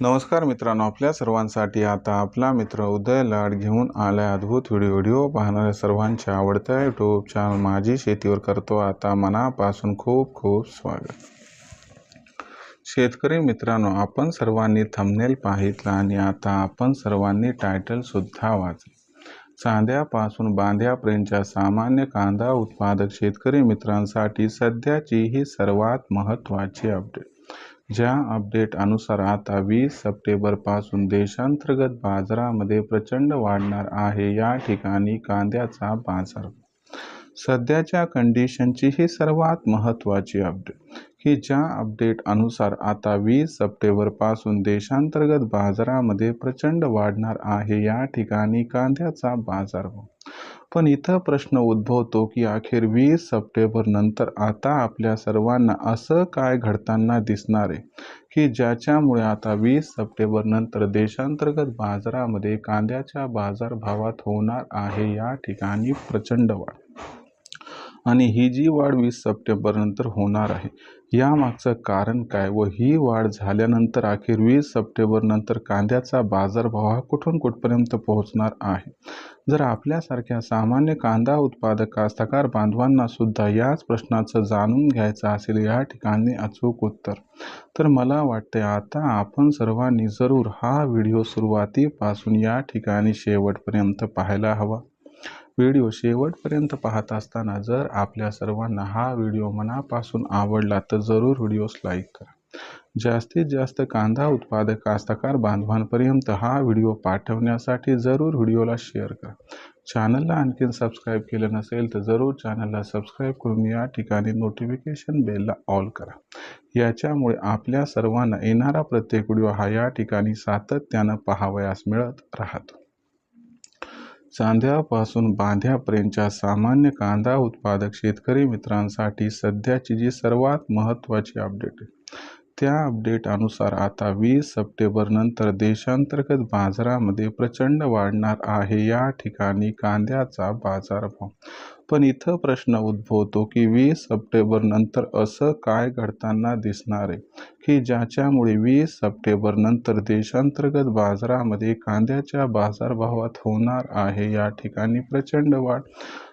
नमस्कार मित्रांनो आपल्या सर्वांसाठी आता आपला मित्र उदय लाड घेऊन आलाय अद्भुत व्हिडिओ व्हिडिओ पाहणाऱ्या सर्वांच्या आवडत्या यूट्यूब चॅनल माझी शेतीवर करतो आता मनापासून खूप खूप स्वागत. शेतकरी मित्रांनो आपण सर्वांनी थंबनेल पाहितला आणि आता आपण सर्वांनी टायटलसुद्धा वाचलं. चांद्यापासून बांध्यापर्यंतच्या सामान्य कांदा उत्पादक शेतकरी मित्रांसाठी सध्याची ही सर्वात महत्त्वाची अपडेट ज्या अपडेट अनुसार आता वीस सप्टेंबरपासून देशांतर्गत बाजारामध्ये प्रचंड वाढणार आहे या ठिकाणी कांद्याचा बाजार. सध्याच्या कंडिशनची ही सर्वात महत्त्वाची अपडेट की ज्या अपडेट अनुसार आता वीस सप्टेंबरपासून देशांतर्गत बाजारामध्ये प्रचंड वाढणार आहे या ठिकाणी कांद्याचा बाजारभाव पण इथं प्रश्न उद्भवतो की अखेर वीस सप्टेंबर नंतर आता आपल्या सर्वांना असं काय घडताना दिसणार आहे? की ज्याच्यामुळे आता वीस सप्टेंबर नंतर देशांतर्गत बाजारामध्ये कांद्याच्या बाजारभावात होणार आहे या ठिकाणी प्रचंड वाढ. आणि ही जी वाढ वीस सप्टेंबरनंतर होणार आहे यामागचं कारण काय व ही वाढ झाल्यानंतर अखेर वीस सप्टेंबरनंतर कांद्याचा बाजारभाव हा कुठून कुठपर्यंत पोहोचणार आहे? जर आपल्यासारख्या सामान्य कांदा उत्पादक कास्तकार बांधवांना सुद्धा याच प्रश्नाचं जाणून घ्यायचं असेल या ठिकाणी अचूक उत्तर. तर मला वाटते आता आपण सर्वांनी जरूर हा व्हिडिओ सुरुवातीपासून या ठिकाणी शेवटपर्यंत पाहायला हवा. व्हिडिओ शेवटपर्यंत पाहत असताना जर आपल्या सर्वांना हा व्हिडिओ मनापासून आवडला तर जरूर व्हिडिओस लाईक करा. जास्तीत जास्त कांदा उत्पादक कास्तकार बांधवांपर्यंत हा व्हिडिओ पाठवण्यासाठी जरूर व्हिडिओला शेअर करा. चॅनलला आणखीन सबस्क्राईब केलं नसेल तर जरूर चॅनलला सबस्क्राईब करून या ठिकाणी नोटिफिकेशन बेलला ऑल करा. याच्यामुळे आपल्या सर्वांना येणारा प्रत्येक व्हिडिओ हा या ठिकाणी सातत्यानं पाहावयास मिळत राहतो. चांद्यापासून बांध्यापर्यंतच्या सामान्य कांदा उत्पादक शेतकरी मित्रांसाठी सध्याची जी सर्वात महत्त्वाची अपडेट आहे. त्या अपडेटअनुसार आता वीस सप्टेंबरनंतर देशांतर्गत बाजारामध्ये प्रचंड वाढणार आहे. या ठिकाणी कांद्याचा बाजारभाव. पण इथं प्रश्न उद्भवतो की वीस सप्टेंबरनंतर असं काय घडताना दिसणार आहे? की ज्याच्यामुळे वीस सप्टेंबरनंतर देशांतर्गत बाजारामध्ये कांद्याच्या बाजारभावात होणार आहे. या ठिकाणी प्रचंड वाढ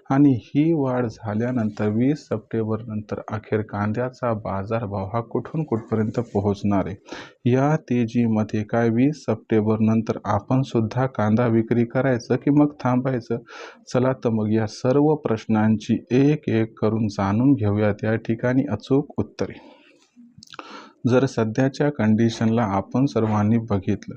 आणि ही वाढ झाल्यानंतर वीस सप्टेंबरनंतर अखेर कांद्याचा बाजारभाव हा कुठून कुठपर्यंत पोहोचणार आहे? या तेजीमध्ये काय वीस सप्टेंबरनंतर आपण सुद्धा कांदा विक्री करायचं की मग थांबायचं? चला तर मग या सर्व प्रश्नांची एक एक करून जाणून घेऊयात या ठिकाणी अचूक उत्तरे. जर सध्याच्या कंडिशनला आपण सर्वांनी बघितलं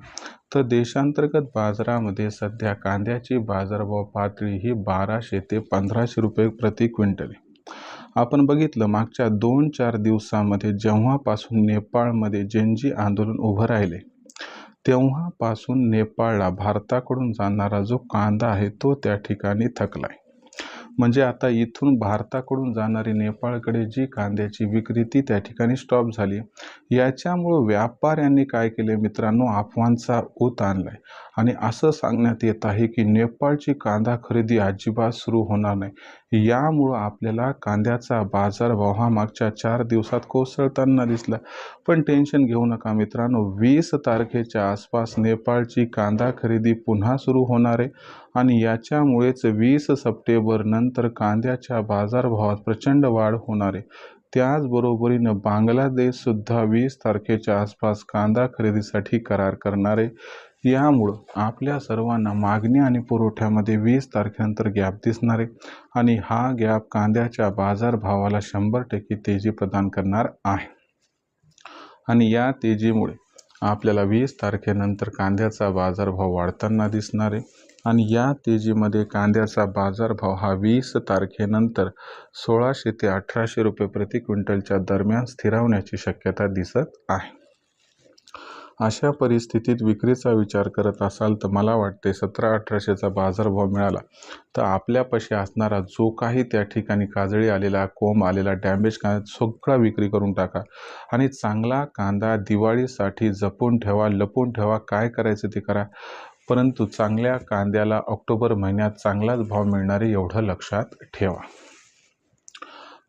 तर देशांतर्गत बाजारामध्ये सध्या कांद्याची बाजारभाव पातळी ही बाराशे ते पंधराशे रुपये प्रति क्विंटल आपण बघितलं मागच्या दोन चार दिवसामध्ये जेव्हापासून नेपाळमध्ये जेंजी आंदोलन उभं राहिले तेव्हापासून नेपाळला भारताकडून जाणारा जो कांदा आहे तो त्या ठिकाणी थकला आहे म्हणजे आता इथून भारताकडून जाणारी नेपाळकडे जी कांद्याची विक्री ती त्या ठिकाणी स्टॉप झाली. याच्यामुळं व्यापाऱ्यांनी काय केले मित्रांनो? अफवांचा ऊत आणलाय. आणि असं सांगण्यात येत आहे की नेपाळची कांदा खरेदी अजिबात सुरू होणार नाही. यामुळं आपल्याला कांद्याचा बाजारभाव हा मागच्या चार दिवसात कोसळताना दिसला. पण टेन्शन घेऊ नका मित्रांनो वीस तारखेच्या आसपास नेपाळची कांदा खरेदी पुन्हा सुरू होणार आहे आणि याच्यामुळेच वीस सप्टेंबर नंतर कांद्याच्या बाजारभावात प्रचंड वाढ होणार आहे. त्याचबरोबरीनं बांगलादेशसुद्धा वीस तारखेच्या आसपास कांदा खरेदीसाठी करार करणार. आहे यामुळं आपल्या सर्वांना मागणी आणि पुरवठ्यामध्ये वीस तारखेनंतर गॅप दिसणार आहे आणि हा गॅप कांद्याच्या बाजारभावाला शंभर टक्के तेजी प्रदान करणार आहे. आणि या तेजीमुळे आपल्याला वीस तारखेनंतर कांद्याचा बाजारभाव वाढताना दिसणार. आहे आणि या तेजीमध्ये कांद्याचा बाजारभाव हा वीस तारखेनंतर सोळाशे ते अठराशे रुपये प्रति क्विंटलच्या दरम्यान स्थिरावण्याची शक्यता दिसत आहे. अशा परिस्थितीत विक्रीचा विचार करत असाल तर मला वाटते सतरा अठराशेचा बाजारभाव मिळाला तर आपल्यापाशी असणारा जो काही त्या ठिकाणी काजळी आलेला कोंब आलेला डॅमेज कांदा सगळा विक्री करून टाका. आणि चांगला कांदा दिवाळीसाठी जपून ठेवा लपून ठेवा काय करायचं ते करा. परंतु चांगल्या कांद्याला ऑक्टोबर महिन्यात चांगलाच भाव मिळणारे एवढं लक्षात ठेवा.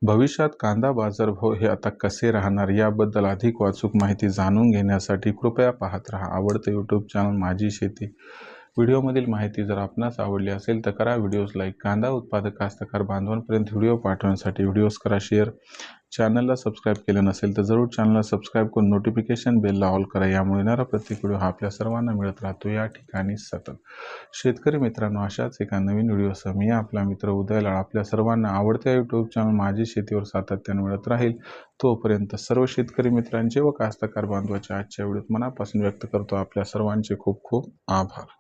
भविष्यात कांदा बाजारभाव हे आता कसे राहणार याबद्दल अधिक वाचूक माहिती जाणून घेण्यासाठी कृपया पाहत राहा आवडतं यूट्यूब चॅनल माझी शेती. व्हिडिओमधील माहिती जर आपणास आवडली असेल तर करा व्हिडिओज लाईक कांदा उत्पादक कास्तकार बांधवांपर्यंत व्हिडिओ पाठवण्यासाठी व्हिडिओज करा शेअर चॅनलला सबस्क्राईब केलं नसेल तर जरूर चॅनलला सबस्क्राईब करून नोटिफिकेशन बेलला ऑल करा. यामुळे येणारा प्रत्येक व्हिडिओ हा आपल्या सर्वांना मिळत राहतो. या ठिकाणी सतत. शेतकरी मित्रांनो अशाच एका नवीन व्हिडिओसह मी आपला मित्र उदयलाळ आपल्या सर्वांना आवडत्या यूट्यूब चॅनल माझी शेतीवर सातत्याने मिळत राहील. तोपर्यंत सर्व शेतकरी मित्रांचे व कास्तकार बांधवाच्या आजच्या व्हिडिओत मनापासून व्यक्त करतो. आपल्या सर्वांचे खूप खूप आभार.